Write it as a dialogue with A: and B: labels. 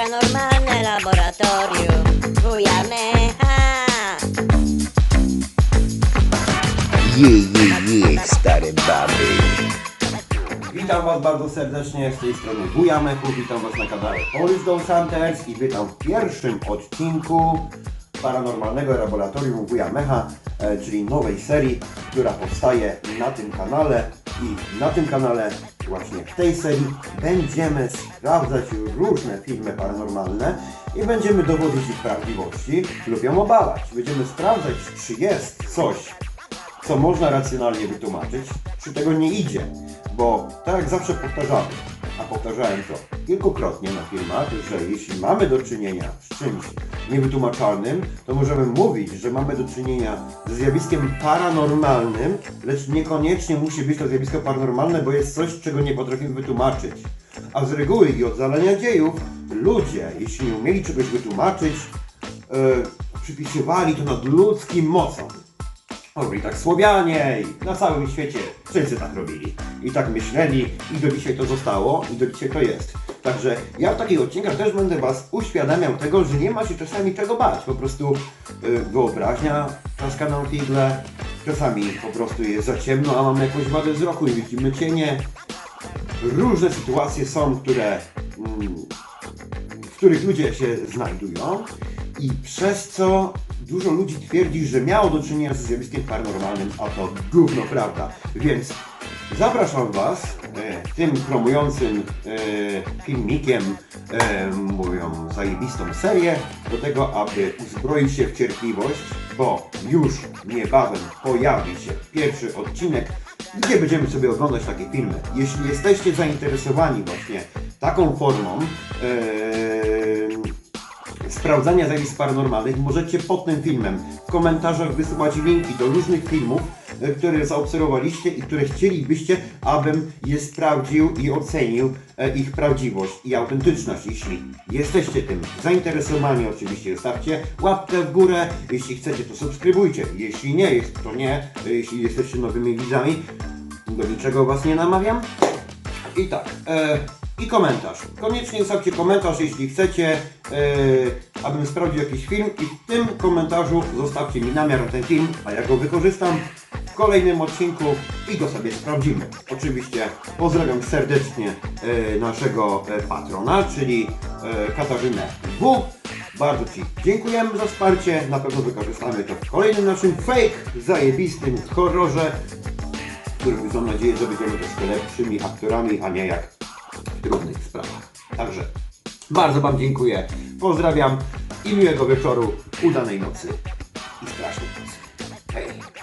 A: Paranormalne laboratorium. Wuja Mecha
B: Je, je, je, stare baby.
C: Witam Was bardzo serdecznie z tej strony Wuja Mechu, witam Was na kanale Police Ghost Hunters i witam w pierwszym odcinku Paranormalnego Laboratorium Wuja Mecha, e, czyli nowej serii, która powstaje na tym kanale i na tym kanale, właśnie w tej serii, będziemy sprawdzać różne filmy paranormalne i będziemy dowodzić ich prawdziwości lub ją obalać. Będziemy sprawdzać, czy jest coś, co można racjonalnie wytłumaczyć, czy tego nie idzie. Bo tak jak zawsze powtarzamy, a powtarzałem to kilkukrotnie na filmach, że jeśli mamy do czynienia z czymś niewytłumaczalnym, to możemy mówić, że mamy do czynienia ze zjawiskiem paranormalnym, lecz niekoniecznie musi być to zjawisko paranormalne, bo jest coś, czego nie potrafimy wytłumaczyć. A z reguły i od zalania dziejów ludzie, jeśli nie umieli czegoś wytłumaczyć, e, przypisywali to nadludzkim mocom. Robili tak Słowianie i na całym świecie wszyscy tak robili. I tak myśleli i do dzisiaj to zostało i do dzisiaj to jest. Także ja w takich odcinkach też będę Was uświadamiał tego, że nie ma się czasami czego bać. Po prostu y, wyobraźnia trzaska nam w igle. Czasami po prostu jest za ciemno, a mamy jakąś wadę wzroku i widzimy cienie. Różne sytuacje są, które mm, w których ludzie się znajdują i przez co dużo ludzi twierdzi, że miało do czynienia ze zjawiskiem paranormalnym, a to gówno prawda. Więc zapraszam Was e, tym promującym e, filmikiem e, moją zajebistą serię do tego, aby uzbroić się w cierpliwość, bo już niebawem pojawi się pierwszy odcinek gdzie będziemy sobie oglądać takie filmy. Jeśli jesteście zainteresowani właśnie taką formą e, sprawdzania zjawisk paranormalnych, możecie pod tym filmem w komentarzach wysyłać linki do różnych filmów, e, które zaobserwowaliście i które chcielibyście, abym je sprawdził i ocenił e, ich prawdziwość i autentyczność. Jeśli jesteście tym zainteresowani, oczywiście zostawcie łapkę w górę. Jeśli chcecie, to subskrybujcie. Jeśli nie to nie. E, Jeśli jesteście nowymi widzami, do niczego Was nie namawiam. I tak, e, i komentarz. Koniecznie zostawcie komentarz, jeśli chcecie, e, abym sprawdził jakiś film i w tym komentarzu zostawcie mi namiar na ten film, a ja go wykorzystam w kolejnym odcinku i go sobie sprawdzimy. Oczywiście pozdrawiam serdecznie e, naszego e, patrona, czyli e, Katarzynę W. Bardzo Ci dziękujemy za wsparcie, na pewno wykorzystamy to w kolejnym naszym fake zajebistym horrorze którym mam nadzieję, że będziemy troszkę lepszymi aktorami, a nie jak w trudnych sprawach. Także bardzo Wam dziękuję, pozdrawiam i miłego wieczoru, udanej nocy i strasznej nocy. Hej!